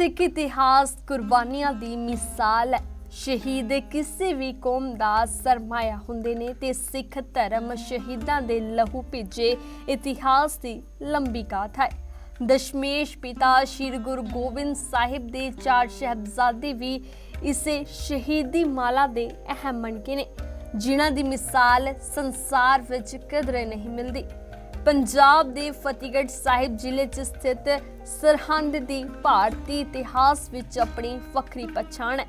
ਸਿੱਖ ਇਤਿਹਾਸ ਕੁਰਬਾਨੀਆਂ ਦੀ ਮਿਸਾਲ ਹੈ। ਸ਼ਹੀਦ ਕਿਸੇ ਵੀ ਕੌਮ ਦਾ ਸਰਮਾਇਆ ਹੁੰਦੇ ਨੇ ਤੇ ਸਿੱਖ ਧਰਮ ਸ਼ਹੀਦਾਂ ਦੇ ਲਹੂ ਭਿੱਜੇ ਇਤਿਹਾਸ ਦੀ ਲੰਬੀ ਗਾਥਾ ਹੈ। ਦਸ਼ਮੇਸ਼ ਪਿਤਾ ਸ਼੍ਰੀ ਗੁਰੂ ਗੋਬਿੰਦ ਸਾਹਿਬ ਦੇ ਚਾਰ ਸ਼ਹਿਬਜ਼ਾਦੇ ਵੀ ਇਸੇ ਸ਼ਹੀਦੀ ਮਾਲਾ ਦੇ ਅਹਿਮ ਮਣਕੇ ਨੇ, ਜਿਨ੍ਹਾਂ ਦੀ ਮਿਸਾਲ ਸੰਸਾਰ ਵਿੱਚ ਕਿਧਰੇ ਨਹੀਂ ਮਿਲਦੀ। ਪੰਜਾਬ ਦੇ ਫਤਿਹਗੜ੍ਹ ਸਾਹਿਬ ਜ਼ਿਲ੍ਹੇ 'ਚ ਸਥਿਤ ਸਰਹੰਦ ਦੀ ਭਾਰਤੀ ਇਤਿਹਾਸ ਵਿੱਚ ਆਪਣੀ ਵੱਖਰੀ ਪਛਾਣ ਹੈ।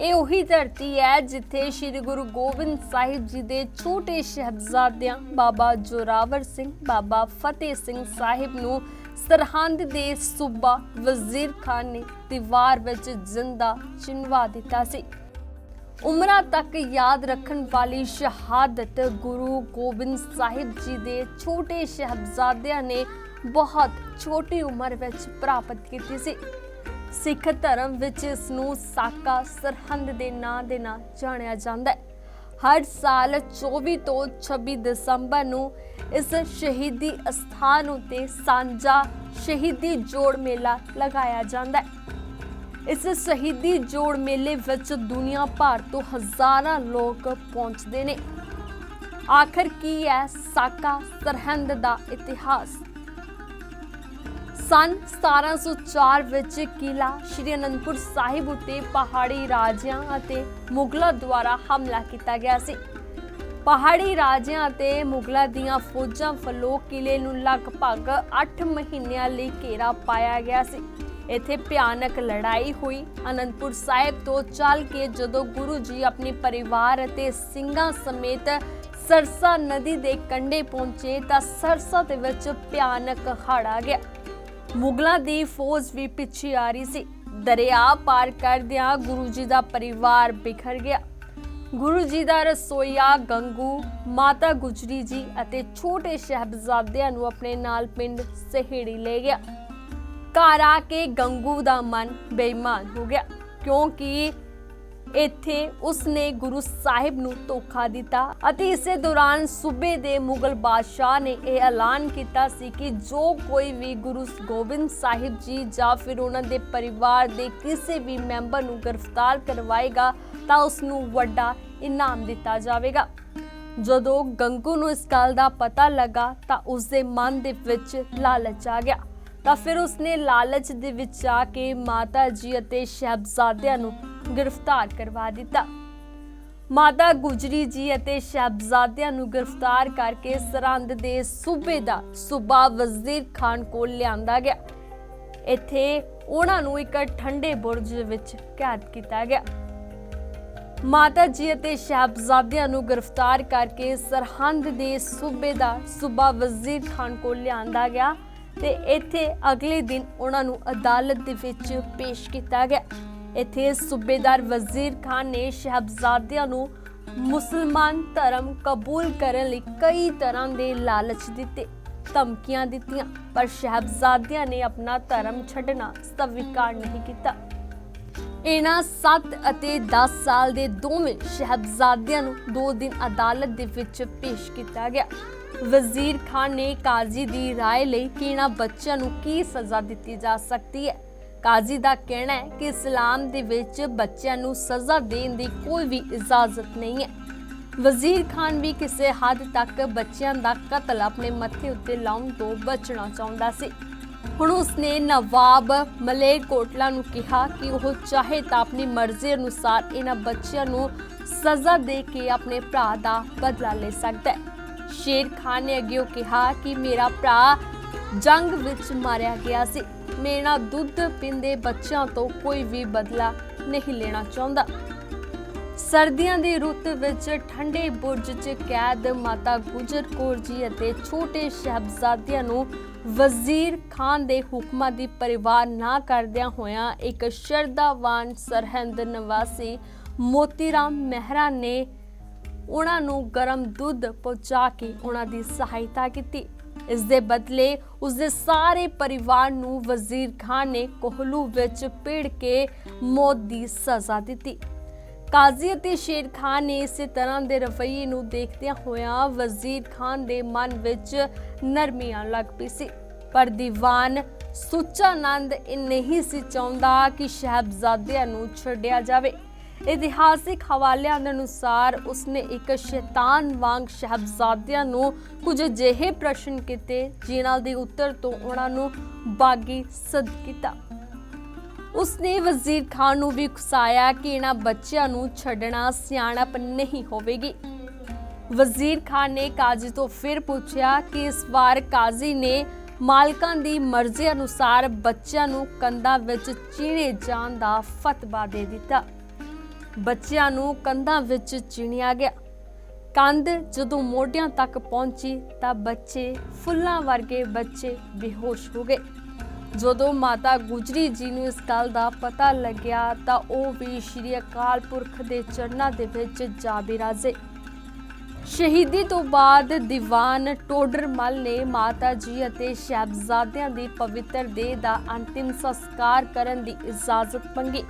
ਇਹ ਉਹੀ ਧਰਤੀ ਹੈ ਜਿੱਥੇ ਸ੍ਰੀ ਗੁਰੂ ਗੋਬਿੰਦ ਸਾਹਿਬ ਜੀ ਦੇ ਛੋਟੇ ਸ਼ਹਿਬਜ਼ਾਦਿਆਂ ਬਾਬਾ ਜੋਰਾਵਰ ਸਿੰਘ, ਬਾਬਾ ਫਤਿਹ ਸਿੰਘ ਸਾਹਿਬ ਨੂੰ ਸਰਹੰਦ ਦੇ ਸੂਬਾ ਵਜ਼ੀਰ ਖਾਨ ਨੇ ਦੀਵਾਰ ਵਿੱਚ ਜ਼ਿੰਦਾ ਚਿਨਵਾ ਦਿੱਤਾ ਸੀ। ਉਮਰਾਂ ਤੱਕ ਯਾਦ ਰੱਖਣ ਵਾਲੀ ਸ਼ਹਾਦਤ ਗੁਰੂ ਗੋਬਿੰਦ ਸਾਹਿਬ ਜੀ ਦੇ ਛੋਟੇ ਸ਼ਹਿਬਜ਼ਾਦਿਆਂ ਨੇ ਬਹੁਤ ਛੋਟੀ ਉਮਰ ਵਿੱਚ ਪ੍ਰਾਪਤ ਕੀਤੀ ਸੀ। ਸਿੱਖ ਧਰਮ ਵਿੱਚ ਇਸ ਨੂੰ ਸਾਕਾ ਸਰਹੰਦ ਦੇ ਨਾਂ ਦੇ ਨਾਲ ਜਾਣਿਆ ਜਾਂਦਾ ਹੈ। ਹਰ ਸਾਲ 24 ਤੋਂ 26 ਦਸੰਬਰ ਨੂੰ ਇਸ ਸ਼ਹੀਦੀ ਅਸਥਾਨ ਉਤੇ ਸਾਂਝਾ ਸ਼ਹੀਦੀ ਜੋੜ ਮੇਲਾ ਲਗਾਇਆ ਜਾਂਦਾ ਹੈ। ਇਸ ਸ਼ਹੀਦੀ ਜੋੜ ਮੇਲੇ ਵਿੱਚ ਦੁਨੀਆ ਭਰ ਤੋਂ ਹਜ਼ਾਰਾਂ ਲੋਕ ਪਹੁੰਚਦੇ ਨੇ। ਆਖਰ ਕੀ ਹੈ ਸਾਕਾ ਸਰਹੰਦ ਦਾ ਇਤਿਹਾਸ? ਸਨ 1704 ਵਿੱਚ ਕਿਲਾ ਸ਼੍ਰੀ ਅਨੰਦਪੁਰ ਸਾਹਿਬ ਉਤੇ ਪਹਾੜੀ ਰਾਜਿਆਂ ਅਤੇ ਮੁਗਲਾਂ ਦੁਆਰਾ ਹਮਲਾ ਕੀਤਾ ਗਿਆ ਸੀ। ਪਹਾੜੀ ਰਾਜਿਆਂ ਅਤੇ ਮੁਗਲਾਂ ਦੀਆਂ ਫੌਜਾਂ ਵੱਲੋਂ ਕਿਲੇ ਨੂੰ ਲਗਭਗ 8 ਮਹੀਨਿਆਂ ਲਈ ਘੇਰਾ ਪਾਇਆ ਗਿਆ ਸੀ। ਇੱਥੇ ਭਿਆਨਕ ਲੜਾਈ ਹੋਈ। ਅਨੰਦਪੁਰ ਸਾਹਿਬ ਤੋਂ ਚੱਲ ਕੇ ਜਦੋਂ ਗੁਰੂ ਜੀ ਆਪਣੇ ਪਰਿਵਾਰ ਅਤੇ ਸਿੰਘਾਂ ਸਮੇਤ ਸਰਸਾ ਨਦੀ ਦੇ ਕੰਢੇ ਪਹੁੰਚੇ ਤਾਂ ਸਰਸਾ ਦੇ ਵਿੱਚ ਭਿਆਨਕ ਹੜ੍ਹ ਆ ਗਿਆ। ਮੁਗਲਾਂ ਦੀ ਫੌਜ ਵੀ ਪਿੱਛੇ ਆ ਰਹੀ ਸੀ। ਦਰਿਆ ਪਾਰ ਕਰਦਿਆਂ ਗੁਰੂ ਜੀ ਦਾ ਪਰਿਵਾਰ ਬਿਖਰ ਗਿਆ। ਗੁਰੂ ਜੀ ਦਾ ਰਸੋਈਆ ਗੰਗੂ, ਮਾਤਾ ਗੁਜਰੀ ਜੀ ਅਤੇ ਛੋਟੇ ਸ਼ਹਿਬਜ਼ਾਦਿਆਂ ਨੂੰ ਆਪਣੇ ਨਾਲ ਪਿੰਡ ਸਹੇੜੀ ਲੈ ਗਿਆ। ਘਰ ਆ ਕੇ ਗੰਗੂ ਦਾ ਮਨ ਬੇਈਮਾਨ ਹੋ ਗਿਆ, ਕਿਉਂਕਿ ਇੱਥੇ ਉਸਨੇ ਗੁਰੂ ਸਾਹਿਬ ਨੂੰ ਧੋਖਾ ਦਿੱਤਾ ਅਤੇ ਇਸੇ ਦੌਰਾਨ ਸੂਬੇ ਦੇ ਮੁਗਲ ਬਾਦਸ਼ਾਹ ਨੇ ਇਹ ਐਲਾਨ ਕੀਤਾ ਸੀ ਕਿ ਜੋ ਕੋਈ ਵੀ ਗੁਰੂ ਗੋਬਿੰਦ ਸਾਹਿਬ ਜੀ ਜਾਂ ਫਿਰ ਉਹਨਾਂ ਦੇ ਪਰਿਵਾਰ ਦੇ ਕਿਸੇ ਵੀ ਮੈਂਬਰ ਨੂੰ ਗ੍ਰਿਫਤਾਰ ਕਰਵਾਏਗਾ ਤਾਂ ਉਸ ਨੂੰ ਵੱਡਾ ਇਨਾਮ ਦਿੱਤਾ ਜਾਵੇਗਾ। ਜਦੋਂ ਗੰਗੂ ਨੂੰ ਇਸ ਗੱਲ ਦਾ ਪਤਾ ਲੱਗਾ ਤਾਂ ਉਸ ਦੇ ਮਨ ਦੇ ਵਿੱਚ ਲਾਲਚ ਆ ਗਿਆ। ਤਾਂ ਫਿਰ ਉਸਨੇ ਲਾਲਚ ਦੇ ਵਿੱਚ ਆ ਕੇ ਮਾਤਾ ਜੀ ਅਤੇ ਸ਼ਹਿਬਜ਼ਾਦਿਆਂ ਨੂੰ ਗ੍ਰਿਫਤਾਰ ਕਰਵਾ ਦਿੱਤਾ। ਮਾਤਾ ਗੁਜਰੀ ਜੀ ਅਤੇ ਸ਼ਹਿਬਜ਼ਾਦਿਆਂ ਨੂੰ ਗ੍ਰਿਫਤਾਰ ਕਰਕੇ ਸਰਹੰਦ ਦੇ ਸੂਬੇ ਦਾ ਸੂਬਾ ਵਜ਼ੀਰ ਖਾਨ ਕੋਲ ਲਿਆਂਦਾ ਗਿਆ। ਇੱਥੇ ਉਹਨਾਂ ਨੂੰ ਇੱਕ ਠੰਡੇ ਬੁਰਜ ਵਿੱਚ ਕੈਦ ਕੀਤਾ ਗਿਆ। ਮਾਤਾ ਜੀ ਅਤੇ ਸ਼ਹਿਬਜ਼ਾਦਿਆਂ ਨੂੰ ਗ੍ਰਿਫਤਾਰ ਕਰਕੇ ਸਰਹੰਦ ਦੇ ਸੂਬੇ ਦਾ ਸੂਬਾ ਵਜ਼ੀਰ ਖਾਨ ਕੋਲ ਲਿਆਂਦਾ ਗਿਆ। ਤੇ ਇੱਥੇ ਅਗਲੇ ਦਿਨ ਉਹਨਾਂ ਨੂੰ ਅਦਾਲਤ ਦੇ ਵਿੱਚ ਪੇਸ਼ ਕੀਤਾ ਗਿਆ। ਇੱਥੇ ਸੂਬੇਦਾਰ ਵਜ਼ੀਰ ਖਾਨ ਨੇ ਸ਼ਹਿਬਜ਼ਾਦਿਆਂ ਨੂੰ ਮੁਸਲਮਾਨ ਧਰਮ ਕਬੂਲ ਕਰਨ ਲਈ ਕਈ ਤਰ੍ਹਾਂ ਦੇ ਲਾਲਚ ਦਿੱਤੇ, ਧਮਕੀਆਂ ਦਿੱਤੀਆਂ, ਪਰ ਸ਼ਹਿਬਜ਼ਾਦਿਆਂ ਨੇ ਆਪਣਾ ਧਰਮ ਛੱਡਣਾ ਸਵੀਕਾਰ ਨਹੀਂ ਕੀਤਾ। ਇਹਨਾਂ 7 ਅਤੇ 10 ਸਾਲ ਦੇ ਦੋਵੇਂ ਸ਼ਹਿਬਜ਼ਾਦਿਆਂ ਨੂੰ 2 ਦਿਨ ਅਦਾਲਤ ਦੇ ਵਿੱਚ ਪੇਸ਼ ਕੀਤਾ ਗਿਆ। ਵਜ਼ੀਰ ਖਾਨ ਨੇ ਕਾਜ਼ੀ ਦੀ رائے ਲਈ ਕਿ ਇਹਨਾਂ ਬੱਚਿਆਂ ਨੂੰ ਕੀ ਸਜ਼ਾ ਦਿੱਤੀ ਜਾ ਸਕਦੀ ਹੈ ਕਾਜ਼ੀ ਦਾ ਕਹਿਣਾ ਹੈ ਕਿ ਇਸਲਾਮ ਦੇ ਵਿੱਚ ਬੱਚਿਆਂ ਨੂੰ ਸਜ਼ਾ ਦੇਣ ਦੀ ਕੋਈ ਵੀ ਇਜਾਜ਼ਤ ਨਹੀਂ ਹੈ ਵਜ਼ੀਰ ਖਾਨ ਵੀ ਕਿਸੇ ਹੱਦ ਤੱਕ ਬੱਚਿਆਂ ਦਾ ਕਤਲ ਆਪਣੇ ਮੱਥੇ ਉੱਤੇ ਲਾਉਣ ਤੋਂ ਬਚਣਾ ਚਾਹੁੰਦਾ ਸੀ ਹੁਣ ਉਸਨੇ ਨਵਾਬ ਮਲੇਰ ਕੋਟਲਾ ਨੂੰ ਕਿਹਾ ਕਿ ਉਹ ਚਾਹੇ ਤਾਂ ਆਪਣੀ ਮਰਜ਼ੀ ਅਨੁਸਾਰ ਇਹਨਾਂ ਬੱਚਿਆਂ ਨੂੰ ਸਜ਼ਾ ਦੇ ਕੇ ਆਪਣੇ ਭਰਾ ਦਾ ਬਦਲਾ ਲੈ ਸਕਦਾ ਹੈ ਸ਼ੇਰ ਖਾਨ ਨੇ ਅੱਗੇ ਕਿਹਾ ਕਿ ਮੇਰਾ ਭਰਾ ਜੰਗ ਵਿੱਚ ਮਾਰਿਆ ਗਿਆ ਸੀ। ਮੇਰਾ ਦੁੱਧ ਪਿੰਦੇ ਬੱਚਿਆਂ ਤੋਂ ਕੋਈ ਵੀ ਬਦਲਾ ਨਹੀਂ ਲੈਣਾ ਚਾਹੁੰਦਾ। ਸਰਦੀਆਂ ਦੀ ਰੁੱਤ ਵਿੱਚ ਠੰਡੇ ਬੁਰਜ 'ਚ ਕੈਦ ਮਾਤਾ ਗੁਜਰ ਕੌਰ ਜੀ ਅਤੇ ਛੋਟੇ ਸ਼ਹਿਬਜ਼ਾਦਿਆਂ ਨੂੰ ਵਜ਼ੀਰ ਖਾਨ ਦੇ ਹੁਕਮਾਂ ਦੀ ਪਰਿਵਾਰ ਨਾ ਕਰਦਿਆਂ ਹੋਇਆਂ ਇੱਕ ਸ਼ਰਦਾਵਾਨ ਸਰਹੰਦ ਨਿਵਾਸੀ ਮੋਤੀਰਾਮ ਮਹਿਰਾ ਨੇ ਉਹਨਾਂ ਨੂੰ ਗਰਮ ਦੁੱਧ ਪਹੁੰਚਾ ਕੇ ਉਹਨਾਂ ਦੀ ਸਹਾਇਤਾ ਕੀਤੀ। ਇਸ ਦੇ ਬਦਲੇ ਉਸ ਦੇ ਸਾਰੇ ਪਰਿਵਾਰ ਨੂੰ ਵਜ਼ੀਰ ਖਾਨ ਨੇ ਕੋਹਲੂ ਵਿੱਚ ਪੀੜ ਕੇ ਮੌਤ ਦੀ ਸਜ਼ਾ ਦਿੱਤੀ। ਕਾਜ਼ੀ ਅਤੇ ਸ਼ੇਰ ਖਾਨ ਨੇ ਇਸੇ ਤਰ੍ਹਾਂ ਦੇ ਰਵੱਈਏ ਨੂੰ ਦੇਖਦਿਆਂ ਹੋਇਆਂ ਵਜ਼ੀਰ ਖਾਨ ਦੇ ਮਨ ਵਿੱਚ ਨਰਮੀਆਂ ਲੱਗ ਪਈ ਸੀ। ਪਰ ਦੀਵਾਨ ਸੁੱਚਾ ਨੰਦ ਇਹ ਨਹੀਂ ਸੀ ਚਾਹੁੰਦਾ ਕਿ ਸ਼ਹਿਬਜ਼ਾਦਿਆਂ ਨੂੰ ਛੱਡਿਆ ਜਾਵੇ। ਇਤਿਹਾਸਿਕ ਹਵਾਲਿਆਂ ਦੇ ਅਨੁਸਾਰ ਉਸਨੇ ਇੱਕ ਸ਼ੈਤਾਨ ਵਾਂਗ ਸ਼ਹਿਬਜ਼ਾਦਿਆਂ ਨੂੰ ਕੁਝ ਅਜਿਹੇ ਪ੍ਰਸ਼ਨ ਕੀਤੇ, ਜਿਨ੍ਹਾਂ ਦੇ ਉੱਤਰ ਤੋਂ ਉਹਨਾਂ ਨੂੰ ਬਾਗੀ ਸਦ ਕੀਤਾ। ਉਸਨੇ ਵਜ਼ੀਰ ਖਾਨ ਨੂੰ ਵੀ ਉਕਸਾਇਆ ਕਿ ਇਹਨਾਂ ਬੱਚਿਆਂ ਨੂੰ ਛੱਡਣਾ ਸਿਆਣਪ ਨਹੀਂ ਹੋਵੇਗੀ। ਵਜ਼ੀਰ ਖਾਨ ਨੇ ਕਾਜ਼ੀ ਤੋਂ ਫਿਰ ਪੁੱਛਿਆ ਕਿ ਇਸ ਵਾਰ ਕਾਜ਼ੀ ਨੇ ਮਾਲਕਾਂ ਦੀ ਮਰਜ਼ੀ ਅਨੁਸਾਰ ਬੱਚਿਆਂ ਨੂੰ ਕੰਧਾਂ ਵਿੱਚ ਚੀਰੇ ਜਾਣ ਦਾ ਫਤਵਾ ਦੇ ਦਿੱਤਾ। ਬੱਚਿਆਂ ਨੂੰ ਕੰਧਾਂ ਵਿੱਚ ਚਿਣਿਆ ਗਿਆ। ਕੰਧ ਜਦੋਂ ਮੋਢਿਆਂ ਤੱਕ ਪਹੁੰਚੀ ਤਾਂ ਬੱਚੇ ਫੁੱਲਾਂ ਵਰਗੇ ਬੱਚੇ ਬੇਹੋਸ਼ ਹੋ ਗਏ। ਜਦੋਂ ਮਾਤਾ ਗੁਜਰੀ ਜੀ ਨੂੰ ਇਸ ਗੱਲ ਦਾ ਪਤਾ ਲੱਗਿਆ ਤਾਂ ਉਹ ਵੀ ਸ਼੍ਰੀ ਅਕਾਲ ਪੁਰਖ ਦੇ ਚਰਨਾਂ ਦੇ ਵਿੱਚ ਜਾ ਬਿਰਾਜੇ। ਸ਼ਹੀਦੀ ਤੋਂ ਬਾਅਦ ਦੀਵਾਨ ਟੋਡਰਮਲ ਨੇ ਮਾਤਾ ਜੀ ਅਤੇ ਸ਼ਹਿਬਜ਼ਾਦਿਆਂ ਦੀ ਪਵਿੱਤਰ ਦੇਹ ਦਾ ਅੰਤਿਮ ਸੰਸਕਾਰ ਕਰਨ ਦੀ ਇਜਾਜ਼ਤ ਮੰਗੀ।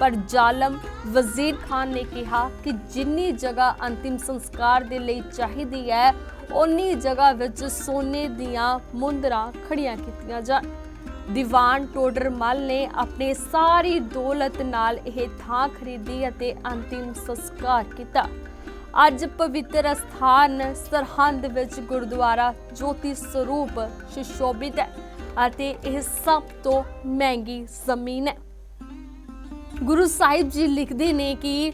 ਪਰ ਜ਼ਾਲਮ ਵਜ਼ੀਰ ਖਾਨ ਨੇ ਕਿਹਾ ਕਿ ਜਿੰਨੀ ਜਗ੍ਹਾ ਅੰਤਿਮ ਸੰਸਕਾਰ ਦੇ ਲਈ ਚਾਹੀਦੀ ਹੈ ਉਨੀ ਜਗ੍ਹਾ ਵਿੱਚ ਸੋਨੇ ਦੀਆਂ ਮੁੰਦਰਾਂ ਖੜੀਆਂ ਕੀਤੀਆਂ ਜਾਣ। ਦੀਵਾਨ ਟੋਡਰਮਲ ਨੇ ਆਪਣੇ ਸਾਰੀ ਦੌਲਤ ਨਾਲ ਇਹ ਥਾਂ ਖਰੀਦੀ ਅਤੇ ਅੰਤਿਮ ਸੰਸਕਾਰ ਕੀਤਾ। ਅੱਜ ਪਵਿੱਤਰ ਸਥਾਨ ਸਰਹੰਦ ਵਿੱਚ ਗੁਰਦੁਆਰਾ ਜੋਤੀ ਸਰੂਪ ਸੁਸ਼ੋਭਿਤ ਹੈ ਅਤੇ ਇਹ ਸਭ ਤੋਂ ਮਹਿੰਗੀ ਜ਼ਮੀਨ ਹੈ। ਗੁਰੂ ਸਾਹਿਬ ਜੀ ਲਿਖਦੇ ਨੇ ਕਿ,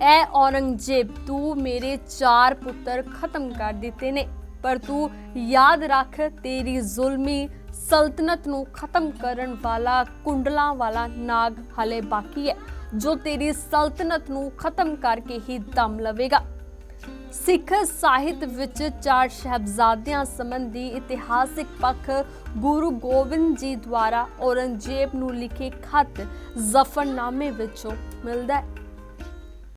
ਐ ਔਰੰਗਜ਼ੇਬ, ਤੂੰ ਮੇਰੇ ਚਾਰ ਪੁੱਤਰ ਖਤਮ ਕਰ ਦਿੱਤੇ ਨੇ, ਪਰ ਤੂੰ ਯਾਦ ਰੱਖ ਤੇਰੀ ਜ਼ੁਲਮੀ ਸਲਤਨਤ ਨੂੰ ਖਤਮ ਕਰਨ ਵਾਲਾ ਕੁੰਡਲਾਂ ਵਾਲਾ ਨਾਗ ਹਲੇ ਬਾਕੀ ਹੈ, ਜੋ ਤੇਰੀ ਸਲਤਨਤ ਨੂੰ ਖਤਮ ਕਰਕੇ ਹੀ ਦਮ ਲਵੇਗਾ। ਸਿੱਖ ਸਾਹਿਤ ਵਿੱਚ ਚਾਰ ਸ਼ਹਿਬਜ਼ਾਦਿਆਂ ਸੰਬੰਧੀ ਇਤਿਹਾਸਿਕ ਪੱਖ ਗੁਰੂ ਗੋਬਿੰਦ ਜੀ ਦੁਆਰਾ ਔਰੰਗਜ਼ੇਬ ਨੂੰ ਲਿਖੇ ਖਤ ਜ਼ਫਰਨਾਮੇ ਵਿੱਚੋਂ ਮਿਲਦਾ ਹੈ।